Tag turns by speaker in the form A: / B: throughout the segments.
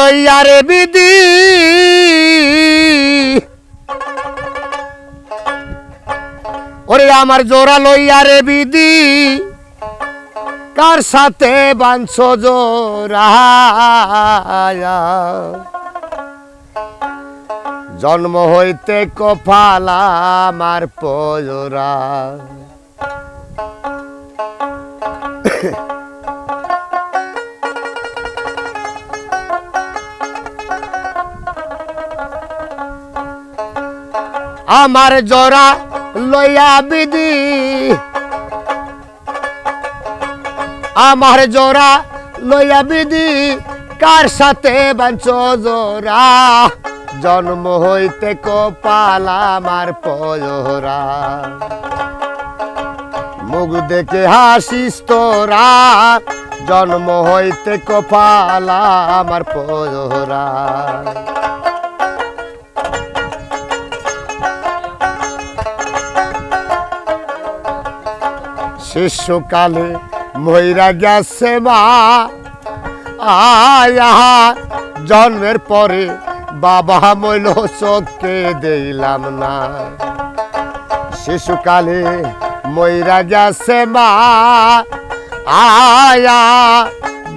A: লইয়া রে বিদি ওরে আমার জোড়া লইয়া রে বিদি কার সাথে বাঞ্ছ জোড়া? জন্ম হইতে কপালা আমার পজরা আমার জোড়া লইয়া বিদি আমার জোড়া লইয়া বিদি কার সাথে বাঞ্চ জোড়া? জন্ম হইতে কপাল আমার পজরা মুখ দেখে হাসিস তোরা, জন্ম হইতে কপাল আমার পজরা শিশুকালে ময়রা গেছে মা। আয়া, জন্মের পরে বাবা মইল চোখকে দিলাম না। শিশুকালে ময়রা গেছে মা। আয়া,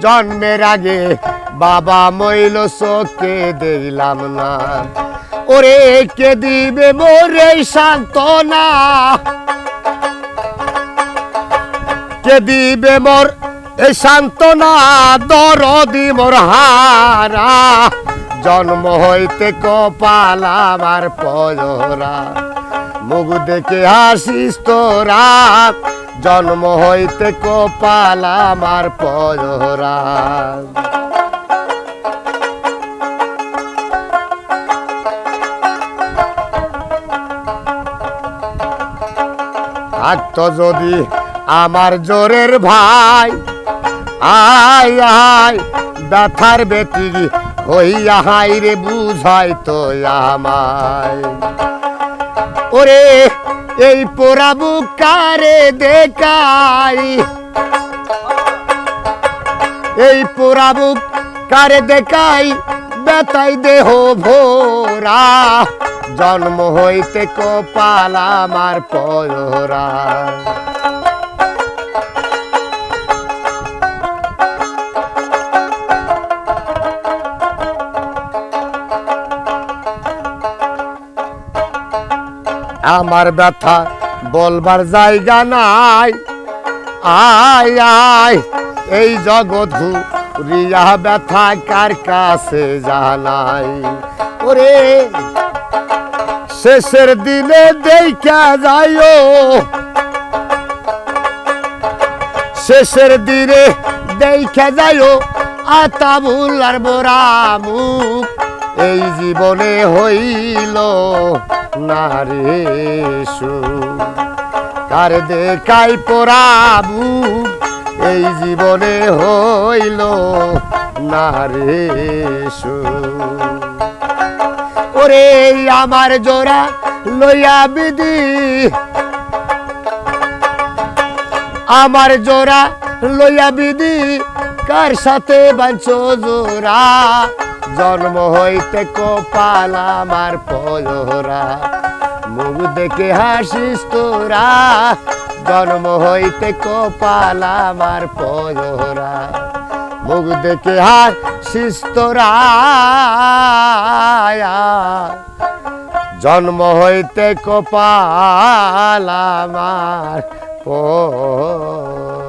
A: জন্মের আগে বাবা মইল চোখকে দিলাম না। ওরে কে দিবে মোরে সান্ত্বনা? কে দিবে মোর এই সান্ত্বনা? দরদি মোর হারা। জন্ম হইতে কপাল আমার পজরা মুখ দেখে হাসিস তোরা। জন্ম হইতে কপাল আমার পজরা থাকতো যদি আমার জোরের ভাই, আয় আয়, ব্যথার বেটি হইয়া হাই রে, বুঝাই তো আমায়। ওরে, এই পোড়া বুকারে দেখাই। এই পোড়া বুক কারে দেখাই বেতাই দেহ ভোরা। জন্ম হইতে কপাল আমার পরা আমার ব্যথা বলবার জায়গা নাই। আয় আয়, এই জগৎ রিয়া ব্যথা কার কাছে জানাই? ওরে, শেষের দিনে দেখা যাইও। শেষের দিনে দেখা যাইও আতাবুল্লার বোরা মুখ, এই জীবনে হইল নারে কার দেখাই পরাবু, এই জীবনে হইল নারে ওরে আমার জোড়া লইয়া বিধি, আমার জোড়া লইয়া বিধি, কার সাথে বাঞ্চ জোড়া? জন্ম হইতে কপাল আমার পজরা মুখ দেখে হাসিস তোরা, জন্ম হইতে কপাল আমার পজরা মুখ দেখে হাসিস তোরা, জন্ম হইতে কপাল আমার পজরা